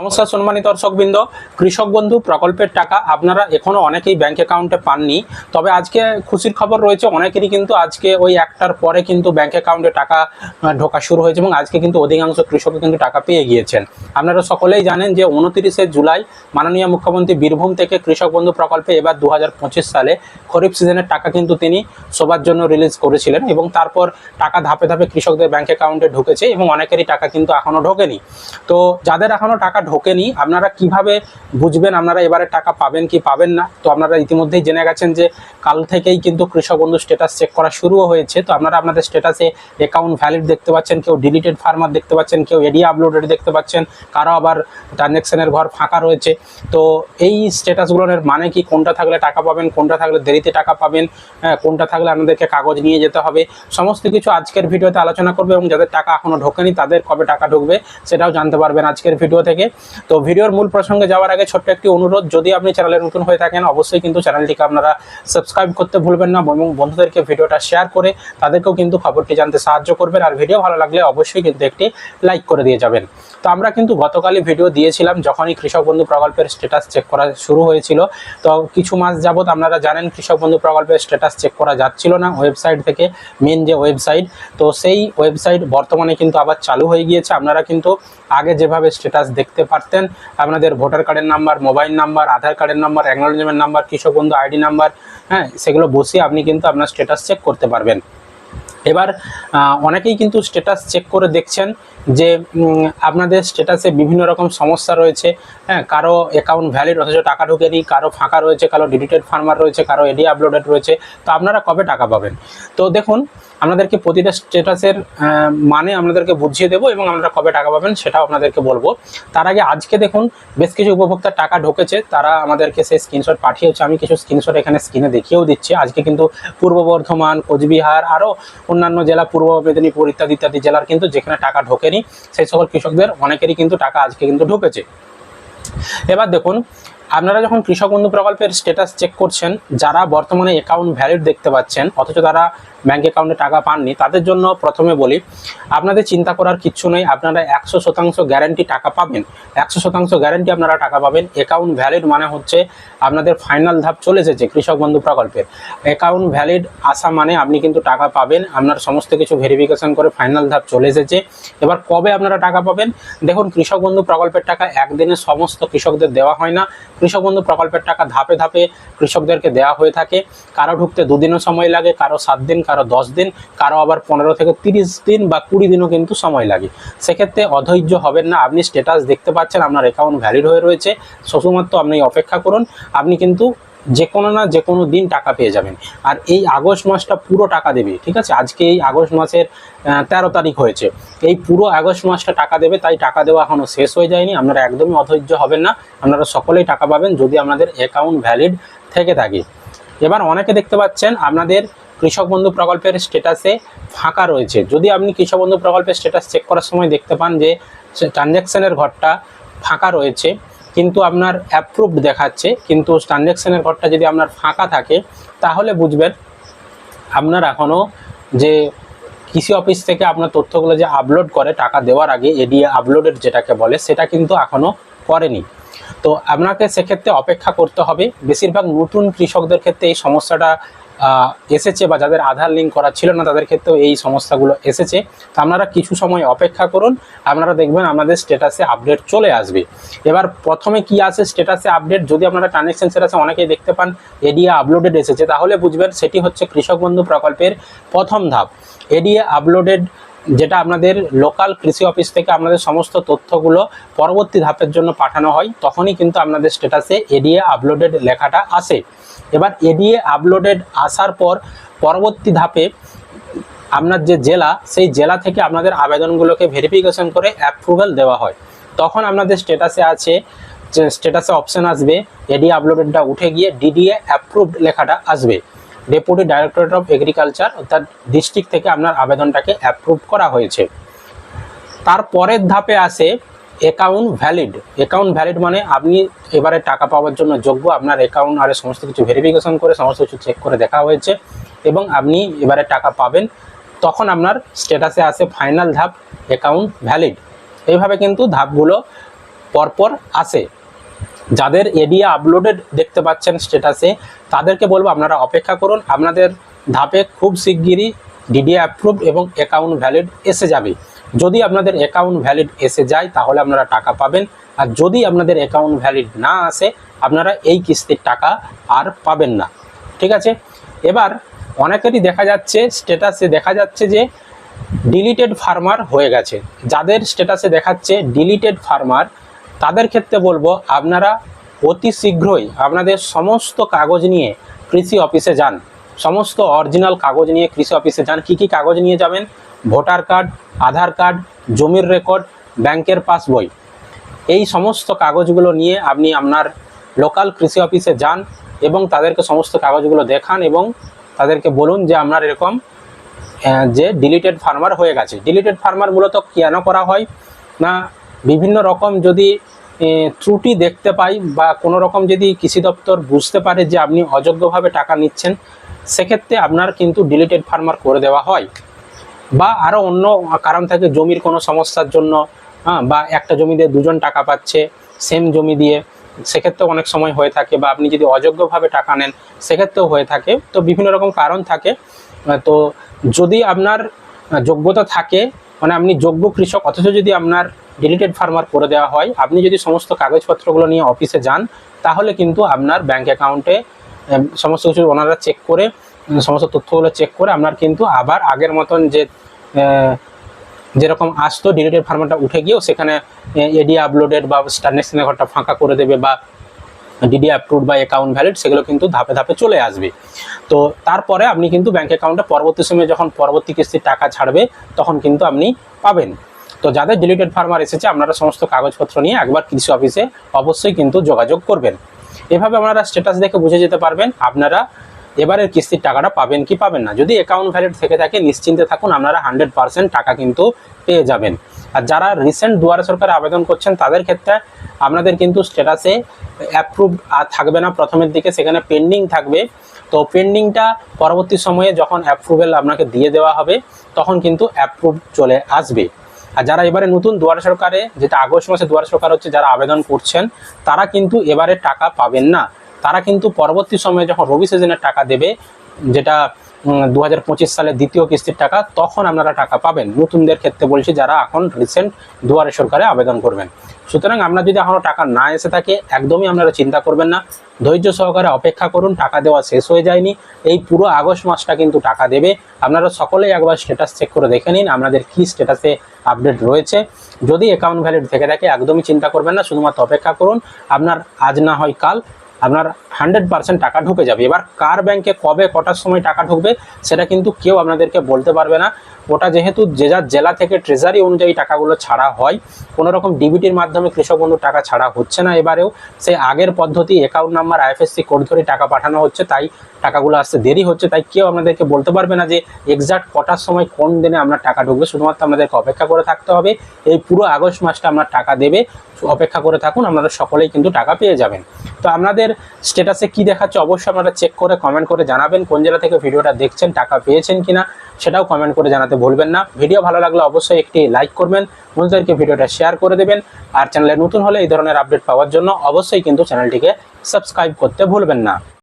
নমস্কার সম্মানিত দর্শকবৃন্দ। কৃষক বন্ধু, প্রকল্পের টাকা আপনারা এখনও অনেকেই ব্যাংক অ্যাকাউন্টে পাননি। তবে আজকে খুশির খবর রয়েছে, অনেকেরই কিন্তু আজকে ওই একটার পরে কিন্তু ব্যাংক অ্যাকাউন্টে টাকা ঢোকা শুরু হয়েছে এবং আজকে কিন্তু অধিকাংশ কৃষকই কিন্তু টাকা পেয়ে গিয়েছেন। আপনারা সকলেই জানেন যে উনতিরিশে জুলাই মাননীয় মুখ্যমন্ত্রী বীরভূম থেকে কৃষক বন্ধু প্রকল্পে এবার দু হাজার পঁচিশ সালে খরিফ সিজনের টাকা কিন্তু তিনি সবার জন্য রিলিজ করেছিলেন এবং তারপর টাকা ধাপে ধাপে কৃষকদের ব্যাংক অ্যাকাউন্টে ঢুকেছে এবং অনেকেরই টাকা কিন্তু এখনও ঢোকেনি। তো যাদের এখনও টাকা ঢোকেনি। আপনারা কীভাবে বুঝবেন আপনারা এবারে টাকা পাবেন কি পাবেন না? তো আপনারা ইতিমধ্যেই জেনে গেছেন যে কাল থেকেই কিন্তু কৃষক বন্ধু স্ট্যাটাস চেক করা শুরুও হয়েছে। তো আপনারা আপনাদের স্ট্যাটাসে অ্যাকাউন্ট ভ্যালিড দেখতে পাচ্ছেন কেউ ডিলিটেড ফার্মার দেখতে পাচ্ছেন কেউ এডি আপলোডেড দেখতে পাচ্ছেন কারও আবার ট্রানজ্যাকশনের ঘর ফাঁকা রয়েছে। তো এই স্ট্যাটাসগুলোর মানে কি? কোনটা থাকলে টাকা পাবেন কোনটা থাকলে দেরিতে টাকা পাবেন হ্যাঁ, কোনটা থাকলে আপনাদেরকে কাগজ নিয়ে যেতে হবে? সমস্ত কিছু আজকের ভিডিওতে আলোচনা করবে এবং যাদের টাকা এখনও ঢোকেনি তাদের কবে টাকা ঢুকবে সেটাও জানতে পারবেন আজকের ভিডিও থেকে। তো ভিডিওর মূল প্রসঙ্গে যাওয়ার আগে ছোট্ট একটি অনুরোধ, যদি আপনি চ্যানেলে নতুন হয়ে থাকেন, অবশ্যই কিন্তু চ্যানেলটিকে আপনারা সাবস্ক্রাইব করতে ভুলবেন না এবং বন্ধুদেরকে ভিডিওটা শেয়ার করে তাদেরকেও কিন্তু খবরটি জানতে সাহায্য করবেন। আর ভিডিও ভালো লাগলে অবশ্যই কিন্তু একটি লাইক করে দিয়ে যাবেন। তো আমরা কিন্তু গতকালই ভিডিও দিয়েছিলাম, যখনই কৃষক বন্ধু প্রকল্পের স্ট্যাটাস চেক করা শুরু হয়েছিল। তো কিছু মাস যাবৎ আপনারা জানেন, কৃষক বন্ধু প্রকল্পের স্ট্যাটাস চেক করা যাচ্ছিল না ওয়েবসাইট থেকে মেন যে ওয়েবসাইট তো সেই ওয়েবসাইট বর্তমানে কিন্তু আবার চালু হয়ে গিয়েছে। আপনারা কিন্তু আগে যেভাবে স্ট্যাটাস দেখতে পারতেন। আপনাদের ভোটার কার্ডের নাম্বার, মোবাইল নাম্বার, আধার কার্ডের নাম্বার অ্যাকনোলজমেন্ট নাম্বার, কৃষক বন্ধু আইডি নাম্বার হ্যাঁ সেগুলো বসিয়ে আপনি কিন্তু আপনার স্ট্যাটাস চেক করতে পারবেন। এবার অনেকেই কিন্তু স্ট্যাটাস চেক করে দেখছেন যে আপনাদের স্ট্যাটাসে বিভিন্ন রকম সমস্যা রয়েছে। হ্যাঁ কারও অ্যাকাউন্ট ভ্যালিড অথচ টাকা ঢোকেনি, কারও ফাঁকা রয়েছে, কারও ডিডিটেড ফার্মার রয়েছে, কারও এডি আপলোডেড রয়েছে। তো আপনারা কবে টাকা পাবেন? তো দেখুন, আপনাদেরকে প্রতিটা স্ট্যাটাসের মানে আপনাদেরকে বুঝিয়ে দেবো এবং আপনারা কবে টাকা পাবেন সেটাও আপনাদেরকে বলব। তার আগে আজকে দেখুন, বেশ কিছু উপভোক্তার টাকা ঢোকেছে, তারা আমাদেরকে সেই স্ক্রিনশট পাঠিয়েছে। আমি কিছু স্ক্রিনশট এখানে স্ক্রিনে দেখিয়েও দিচ্ছি। আজকে কিন্তু পূর্ব বর্ধমান, কোচবিহার আরও অন্যান্য জেলা, পূর্ব মেদিনীপুর ইত্যাদি ইত্যাদি জেলার কিন্তু যেখানে টাকা ঢোকেনি, সেই সকল কৃষকদের অনেকেরই কিন্তু টাকা আজকে কিন্তু ঢুকেছে। এবার দেখুন আপনারা যখন কৃষক বন্ধু প্রকল্পের স্ট্যাটাস চেক করছেন, যারা বর্তমানে অ্যাকাউন্ট ভ্যালিড দেখতে পাচ্ছেন, অথচ তারা ব্যাঙ্ক অ্যাকাউন্টে টাকা পাননি, তাদের জন্য প্রথমে বলি, আপনাদের চিন্তা করার কিচ্ছু নেই, আপনারা একশো শতাংশ গ্যারান্টি টাকা পাবেন। একশো শতাংশ গ্যারান্টি আপনারা টাকা পাবেন। অ্যাকাউন্ট ভ্যালিড মানে হচ্ছে আপনাদের ফাইনাল ধাপ চলে এসেছে কৃষক বন্ধু প্রকল্পের। অ্যাকাউন্ট ভ্যালিড আসা মানে আপনি কিন্তু টাকা পাবেন, আপনার সমস্ত কিছু ভেরিফিকেশন করে ফাইনাল ধাপ চলে এসেছে। এবার কবে আপনারা টাকা পাবেন? দেখুন, কৃষক বন্ধু প্রকল্পের টাকা একদিনে সমস্ত কৃষকদের দেওয়া হয় না। কৃষক বন্ধু প্রকল্পের টাকা ধাপে ধাপে কৃষকদেরকে দেওয়া হয়ে থাকে। কারও ঢুকতে দুদিনও সময় লাগে, কারও সাত দিন, কারও দশ দিন, কারও আবার পনেরো থেকে তিরিশ দিন বা কুড়ি দিনও কিন্তু সময় লাগে। সেক্ষেত্রে অধৈর্য হবেন না, আপনি স্ট্যাটাস দেখতে পাচ্ছেন, আপনার অ্যাকাউন্ট ভ্যালিড হয়ে রয়েছে। শুধুমাত্র আপনি অপেক্ষা করুন, আপনি কিন্তু যে কোনো না যে কোনো দিন টাকা পেয়ে যাবেন। আর এই আগস্ট মাসটা পুরো টাকা দেবে, ঠিক আছে? আজকে এই আগস্ট মাসের তেরো তারিখ হয়েছে। এই পুরো আগস্ট মাসটা টাকা দেবে, তাই টাকা দেওয়া এখনও শেষ হয়ে যায়নি। আপনারা একদমই অধৈর্য হবেন না। আপনারা সকলেই টাকা পাবেন যদি আপনাদের অ্যাকাউন্ট ভ্যালিড থেকে থাকে। এবার অনেকে দেখতে পাচ্ছেন, আপনাদের কৃষক বন্ধু প্রকল্পের স্ট্যাটাসে ফাঁকা রয়েছে। যদি আপনি কৃষক বন্ধু প্রকল্পের স্ট্যাটাস চেক করার সময় দেখতে পান যে ট্রানজ্যাকশানের ঘরটা ফাঁকা রয়েছে। কিন্তু আপনার অ্যাপ্রুভড দেখাচ্ছে, কিন্তু ট্রানজ্যাকশনের ঘরটা যদি আপনার ফাঁকা থাকে, তাহলে বুঝবেন আপনার এখনও যে কৃষি অফিস থেকে আপনার তথ্যগুলো যে আপলোড করে টাকা দেওয়ার আগে এডিএ আপলোডেড যেটাকে বলে, সেটা কিন্তু এখনও করেনি। তো আপনাকে সেক্ষেত্রে অপেক্ষা করতে হবে। বেশিরভাগ নতুন কৃষকদের ক্ষেত্রে এই সমস্যাটা এসেছে বা যাদের আধার লিঙ্ক করা ছিল না, তাদের ক্ষেত্রেও এই সমস্যাগুলো এসেছে। তো আপনারা কিছু সময় অপেক্ষা করুন, আপনারা দেখবেন আমাদের স্টেটাসে আপডেট চলে আসবে। এবার প্রথমে কি আসে স্ট্যাটাসে আপডেট যদি আপনারা ট্রানজ্যাকশন স্ট্যাটাসে অনেকেই দেখতে পান এডিএ আপলোডেড এসেছে, তাহলে বুঝবেন সেটি হচ্ছে কৃষক বন্ধু প্রকল্পের প্রথম ধাপ। এডিএ আপলোডেড যেটা আপনাদের লোকাল কৃষি অফিস থেকে আপনাদের সমস্ত তথ্যগুলো পরবর্তী ধাপের জন্য পাঠানো হয়, তখনই কিন্তু আপনাদের স্ট্যাটাসে এডিএ আপলোডেড লেখাটা আসে। এবার এডিএ আপলোডেড আসার পর পরবর্তী ধাপে আপনার যে জেলা, সেই জেলা থেকে আপনাদের আবেদনগুলোকে ভেরিফিকেশন করে অ্যাপ্রুভাল দেওয়া হয়। তখন আপনাদের স্ট্যাটাসে আছে স্ট্যাটাসে অপশান আসবে এডি আপলোডেডটা উঠে গিয়ে ডিডিএ অ্যাপ্রুভড লেখাটা আসবে। ডেপুটি ডাইরেক্টরেট অফ এগ্রিকালচার অর্থাৎ ডিস্ট্রিক্ট থেকে আপনার আবেদনটাকে অ্যাপ্রুভ করা হয়েছে। তার পরের ধাপে আসে অ্যাকাউন্ট ভ্যালিড অ্যাকাউন্ট ভ্যালিড মানে আপনি এবারে টাকা পাওয়ার জন্য যোগ্য, আপনার অ্যাকাউন্ট আর সমস্ত কিছু ভেরিফিকেশন করে, সমস্ত কিছু চেক করে দেখা হয়েছে এবং আপনি এবারে টাকা পাবেন। তখন আপনার স্ট্যাটাসে আসে ফাইনাল ধাপ অ্যাকাউন্ট ভ্যালিড এইভাবে কিন্তু ধাপগুলো পরপর আসে। যাদের এডিয়া আপলোডেড দেখতে পাচ্ছেন স্ট্যাটাসে তাদেরকে বলব আপনারা অপেক্ষা করুন। আপনাদের ধাপে খুব শিগগিরই ডিডিএ অ্যাপ্রুভ এবং অ্যাকাউন্ট ভ্যালিড এসে যাবে। যদি আপনাদের অ্যাকাউন্ট ভ্যালিড এসে যায়, তাহলে আপনারা টাকা পাবেন। আর যদি আপনাদের অ্যাকাউন্ট ভ্যালিড না আসে, আপনারা এই কিস্তির টাকা আর পাবেন না। ঠিক আছে? এবার অনেকেরই দেখা যাচ্ছে স্ট্যাটাসে দেখা যাচ্ছে যে ডিলিটেড ফার্মার হয়ে গেছে। যাদের স্ট্যাটাসে দেখাচ্ছে ডিলিটেড ফার্মার তাদের ক্ষেত্রে বলব, আপনারা অতি শীঘ্রই আপনাদের সমস্ত কাগজ নিয়ে কৃষি অফিসে যান। সমস্ত অরিজিনাল কাগজ নিয়ে কৃষি অফিসে যান। কী কী কাগজ নিয়ে যাবেন? ভোটার কার্ড, আধার কার্ড, জমির রেকর্ড, ব্যাংকের পাসবই। এই সমস্ত কাগজগুলো নিয়ে আপনি আপনার লোকাল কৃষি অফিসে যান এবং তাদেরকে সমস্ত কাগজগুলো দেখান এবং তাদেরকে বলুন যে আপনার এরকম যে ডিলিটেড ফার্মার হয়ে গেছে। ডিলিটেড ফার্মার মূলত কেন করা হয়? না বিভিন্ন রকম যদি ত্রুটি দেখতে পাই বা কোনো রকম যদি কৃষি দপ্তর বুঝতে পারে যে আপনি অযোগ্যভাবে টাকা নিচ্ছেন, সেক্ষেত্রে আপনার কিন্তু ডিলিটেড ফার্মার করে দেওয়া হয়। বা আরও অন্য কারণ থাকে, জমির কোনো সমস্যার জন্য হ্যাঁ বা একটা জমিতে দুজন টাকা পাচ্ছে, সেম জমি দিয়ে, সেক্ষেত্রেও অনেক সময় হয়ে থাকে বা আপনি যদি অযোগ্যভাবে টাকা নেন, সেক্ষেত্রেও হয়ে থাকে। তো বিভিন্ন রকম কারণ থাকে। তো যদি আপনার যোগ্যতা থাকে মানে আপনি যোগ্য কৃষক, অথচ যদি আপনার ডিলিটেড ফার্মার করে দেওয়া হয়, আপনি যদি সমস্ত কাগজপত্রগুলো নিয়ে অফিসে যান, তাহলে কিন্তু আপনার ব্যাঙ্ক অ্যাকাউন্টে সমস্ত কিছু ওনারা চেক করে সমস্ত তথ্যগুলো চেক করে আপনার কিন্তু আবার আগের মতন যে যেরকম আসতো ডিলিটেড ফার্মারটা উঠে গিয়েও সেখানে এডি আপলোডেড বা স্টারনেশনের ঘরটা ফাঁকা করে দেবে বা ডিডি অ্যাপ্রুভ বা অ্যাকাউন্ট ভ্যালিড সেগুলো কিন্তু ধাপে ধাপে চলে আসবে। তো তারপরে আপনি কিন্তু ব্যাঙ্ক অ্যাকাউন্টে পরবর্তী সময়ে যখন পরবর্তী কিস্তির টাকা ছাড়বে, তখন কিন্তু আপনি পাবেন। তো যাদের ডিলিটেড ফার্মার এসেছে, আপনারা সমস্ত কাগজপত্র নিয়ে একবার কৃষি অফিসে অবশ্যই কিন্তু যোগাযোগ করবেন। এভাবে আপনারা স্ট্যাটাস দেখে বুঝে যেতে পারবেন। আপনারা এবারের কিস্তির টাকাটা পাবেন কি পাবেন না। যদি অ্যাকাউন্ট ভ্যালিড থেকে থাকে, নিশ্চিন্তে থাকুন, আপনারা হান্ড্রেড পার্সেন্ট টাকা কিন্তু পেয়ে যাবেন। আর যারা রিসেন্ট দুয়ারে সরকারে আবেদন করছেন, তাদের ক্ষেত্রে আপনাদের কিন্তু স্ট্যাটাসে অ্যাপ্রুভ থাকবে না প্রথমের দিকে, সেখানে পেন্ডিং থাকবে। তো পেন্ডিংটা পরবর্তী সময়ে যখন অ্যাপ্রুভেল আপনাকে দিয়ে দেওয়া হবে, তখন কিন্তু অ্যাপ্রুভ চলে আসবে। আর যারা এবারে নতুন দুয়ারে সরকারে, যেটা আগস্ট মাসে দুয়ারে সরকার হচ্ছে, যারা আবেদন করছেন, তারা কিন্তু এবারে টাকা পাবেন না। তারা কিন্তু পরবর্তী সময়ে যখন রবি সিজনের টাকা দেবে, যেটা দু হাজার সালের দ্বিতীয় কিস্তির টাকা, তখন আপনারা টাকা পাবেন। নতুনদের ক্ষেত্রে বলছি যারা এখন রিসেন্ট দুয়ারে সরকারে আবেদন করবেন। সুতরাং আপনার যদি এখনও টাকা না এসে থাকে, একদমই আপনারা চিন্তা করবেন না। ধৈর্য সহকারে অপেক্ষা করুন, টাকা দেওয়া শেষ হয়ে যায়নি। এই পুরো আগস্ট মাসটা কিন্তু টাকা দেবে। আপনারা সকলেই একবার স্ট্যাটাস চেক করে দেখে নিন আপনাদের কী স্ট্যাটাসে আপডেট রয়েছে। যদি অ্যাকাউন্ট ভ্যালিড থেকে থাকে, একদমই চিন্তা করবেন না, শুধুমাত্র অপেক্ষা করুন। আপনার আজ না হয় কাল আপনার হান্ড্রেড পার্সেন্ট টাকা ঢুকে যাবে। এবার কার ব্যাংকে কবে, কটার সময় টাকা ঢুকবে, সেটা কিন্তু কেউ আপনাদেরকে বলতে পারবে না। ওটা যেহেতু যে যার জেলা থেকে ট্রেজারি অনুযায়ী টাকাগুলো ছাড়া হয়, কোনো রকম ডিবিটির মাধ্যমে কৃষক বন্ধু টাকা ছাড়া হচ্ছে না। এবারেও সেই আগের পদ্ধতি অ্যাকাউন্ট নাম্বার আইএফএসসি কোড ধরে টাকা পাঠানো হচ্ছে, তাই টাকাগুলো আসতে দেরি হচ্ছে, তাই কেউ আপনাদেরকে বলতে পারবে না যে এক্সাক্ট কটার সময় কোন দিনে আপনার টাকা ঢুকবে। শুধুমাত্র আপনাদেরকে অপেক্ষা করে থাকতে হবে, এই পুরো আগস্ট মাসটা আপনার টাকা দেবে, অপেক্ষা করে থাকুন, আপনারা সকলেই কিন্তু টাকা পেয়ে যাবেন। তো আপনাদের স্ট্যাটাসে কি দেখাচ্ছে অবশ্যই আপনারা চেক করে কমেন্ট করে জানাবেন, কোন জেলা থেকে ভিডিওটা দেখছেন, টাকা পেয়েছেন কিনা, সেটাও কমেন্ট করে জানাতে ভুলবেন না। ভিডিও ভালো লাগলে অবশ্যই একটি লাইক করবেন বন্ধুদেরকে ভিডিওটা শেয়ার করে দেবেন, আর চ্যানেলে নতুন হলে এই ধরনের আপডেট পাওয়ার জন্য অবশ্যই কিন্তু চ্যানেলটিকে সাবস্ক্রাইব করতে ভুলবেন না।